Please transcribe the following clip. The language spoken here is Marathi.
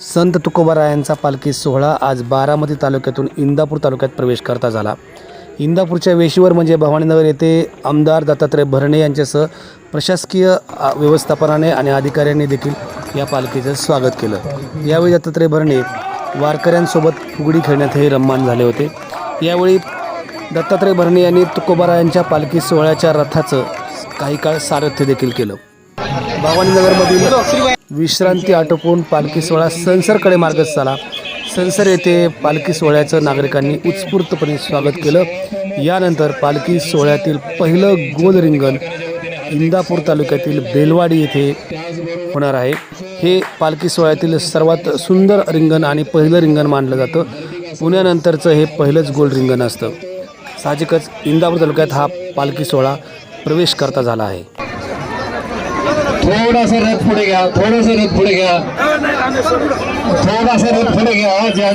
संत तुकोबारायांचा पालखी सोहळा आज बारामती तालुक्यातून इंदापूर तालुक्यात प्रवेश करता झाला. इंदापूरच्या वेशीवर म्हणजे भवानीनगर येथे आमदार दत्तात्रय भरणे यांच्यासह प्रशासकीय व्यवस्थापनाने आणि अधिकाऱ्यांनी देखील या पालखीचं स्वागत केलं. यावेळी दत्तात्रय भरणे वारकऱ्यांसोबत फुगडी खेळण्यातही रम्मान झाले होते. यावेळी दत्तात्रय भरणे यांनी तुकोबारायांच्या पालखी सोहळ्याच्या रथाचं काही काळ सारथ्य देखील केलं. भवानीनगरमधील विश्रांती आटोपून पालखी सोहळा सनसरकडे मार्गस्थ झाला. सनसर येथे पालखी सोहळ्याचं नागरिकांनी उत्स्फूर्तपणे स्वागत केलं. यानंतर पालखी सोहळ्यातील पहिलं गोल रिंगण इंदापूर तालुक्यातील बेलवाडी येथे होणार आहे. हे पालखी सोहळ्यातील सर्वात सुंदर रिंगण आणि पहिलं रिंगण मानलं जातं. पुण्यानंतरचं हे पहिलंच गोल रिंगण असतं. साहजिकच इंदापूर तालुक्यात हा पालखी सोहळा प्रवेश करता झाला आहे. थोडासा रथ पुढे घ्या थोडासा रथ पुढे घ्या. थोडासा रथ पुढे घ्या ज्या